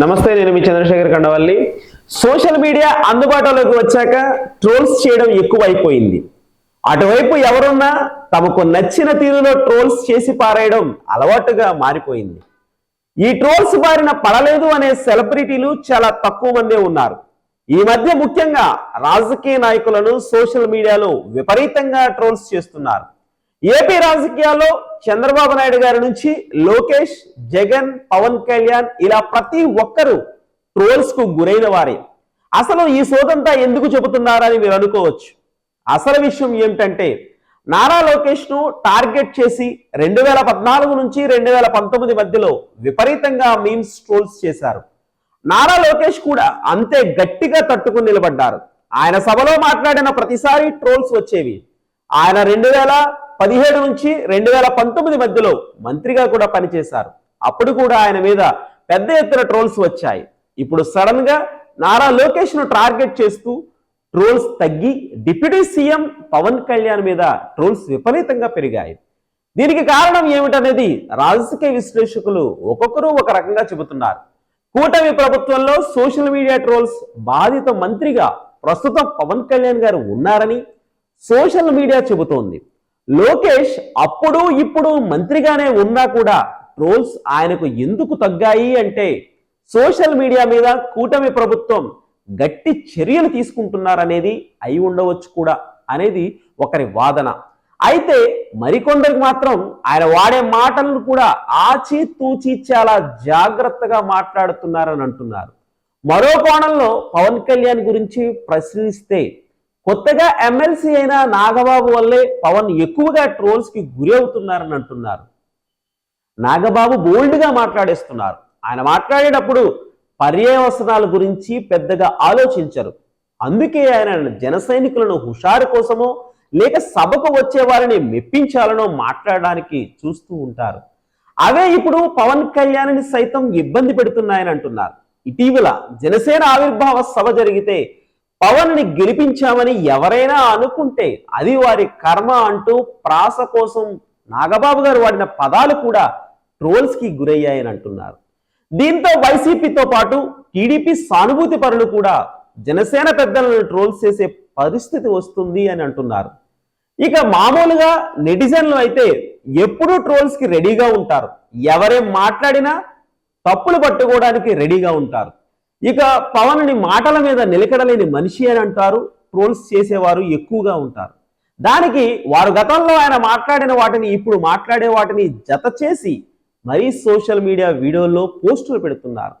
నమస్తే నేను మీ చంద్రశేఖర్ కండవల్లి. సోషల్ మీడియా అందుబాటులోకి వచ్చాక ట్రోల్స్ చేయడం ఎక్కువైపోయింది. అటువైపు ఎవరున్నా తమకు నచ్చిన తీరులో ట్రోల్స్ చేసి పారేయడం అలవాటుగా మారిపోయింది. ఈ ట్రోల్స్ బారిన పడలేదు అనే సెలబ్రిటీలు చాలా తక్కువ మందే ఉన్నారు. ఈ మధ్య ముఖ్యంగా రాజకీయ నాయకులను సోషల్ మీడియాలో విపరీతంగా ట్రోల్స్ చేస్తున్నారు. ఏపీ రాజకీయాల్లో చంద్రబాబు నాయుడు గారి నుంచి లోకేష్ జగన్ పవన్ కళ్యాణ్ ఇలా ప్రతి ఒక్కరూ ట్రోల్స్కు గురైన వారే. అసలు ఈ సోదంతా ఎందుకు చెబుతున్నారని మీరు అనుకోవచ్చు. అసలు విషయం ఏమిటంటే నారా లోకేష్ను టార్గెట్ చేసి రెండు వేల పద్నాలుగు నుంచి రెండు వేల పంతొమ్మిది మధ్యలో విపరీతంగా మీమ్స్ ట్రోల్స్ చేశారు. నారా లోకేష్ కూడా అంతే గట్టిగా తట్టుకుని నిలబడ్డారు. ఆయన సభలో మాట్లాడిన ప్రతిసారి ట్రోల్స్ వచ్చేవి. ఆయన రెండు వేల పదిహేడు నుంచి రెండు వేల పంతొమ్మిది మధ్యలో మంత్రిగా కూడా పనిచేశారు. అప్పుడు కూడా ఆయన మీద పెద్ద ఎత్తున ట్రోల్స్ వచ్చాయి. ఇప్పుడు సడన్గా నారా లోకేష్ను టార్గెట్ చేస్తూ ట్రోల్స్ తగ్గి డిప్యూటీ సీఎం పవన్ కళ్యాణ్ మీద ట్రోల్స్ విపరీతంగా పెరిగాయి. దీనికి కారణం ఏమిటనేది రాజకీయ విశ్లేషకులు ఒక్కొక్కరు ఒక రకంగా చెబుతున్నారు. కూటమి ప్రభుత్వంలో సోషల్ మీడియా ట్రోల్స్ బాధిత మంత్రిగా ప్రస్తుతం పవన్ కళ్యాణ్ గారు ఉన్నారని సోషల్ మీడియా చెబుతోంది. లోకేష్ అప్పుడు ఇప్పుడు మంత్రిగానే ఉన్నా కూడా ట్రోల్స్ ఆయనకు ఎందుకు తగ్గాయి అంటే సోషల్ మీడియా మీద కూటమి ప్రభుత్వం గట్టి చర్యలు తీసుకుంటున్నారనేది అయి ఉండవచ్చు కూడా అనేది ఒకరి వాదన. అయితే మరికొందరికి మాత్రం ఆయన వాడే మాటలను కూడా ఆచి తూచి చాలా జాగ్రత్తగా మాట్లాడుతున్నారని అంటున్నారు. మరో కోణంలో పవన్ కళ్యాణ్ గురించి ప్రశ్నిస్తే కొత్తగా ఎమ్మెల్సీ అయిన నాగబాబు వల్లే పవన్ ఎక్కువగా ట్రోల్స్కి గురి అవుతున్నారని అంటున్నారు. నాగబాబు బోల్డ్గా మాట్లాడేస్తున్నారు. ఆయన మాట్లాడేటప్పుడు పర్యవసనాల గురించి పెద్దగా ఆలోచించరు. అందుకే ఆయన జన సైనికులను హుషారు కోసమో లేక సభకు వచ్చే వారిని మెప్పించాలనో మాట్లాడడానికి చూస్తూ ఉంటారు. అవే ఇప్పుడు పవన్ కళ్యాణ్ని సైతం ఇబ్బంది పెడుతున్నాయని అంటున్నారు. ఇటీవల జనసేన ఆవిర్భావ సభ జరిగితే పవన్ని గెలిపించామని ఎవరైనా అనుకుంటే అది వారి కర్మ అంటూ ప్రాస కోసం నాగబాబు గారు వాడిన పదాలు కూడా ట్రోల్స్కి గురయ్యాయని అంటున్నారు. దీంతో వైసీపీతో పాటు టీడీపీ సానుభూతి పరులు కూడా జనసేన పెద్దలను ట్రోల్స్ చేసే పరిస్థితి వస్తుంది అని అంటున్నారు. ఇక మామూలుగా నెటిజన్లు అయితే ఎప్పుడూ ట్రోల్స్కి రెడీగా ఉంటారు. ఎవరేం మాట్లాడినా తప్పులు పట్టుకోవడానికి రెడీగా ఉంటారు. ఇక పవన్ని మాటల మీద నిలకడలేని మనిషి అని అంటారు. ట్రోల్స్ చేసేవారు ఎక్కువగా ఉంటారు. దానికి వారు గతంలో ఆయన మాట్లాడిన వాటిని ఇప్పుడు మాట్లాడే వాటిని జత చేసి మరీ సోషల్ మీడియా వీడియోల్లో పోస్టులు పెడుతున్నారు.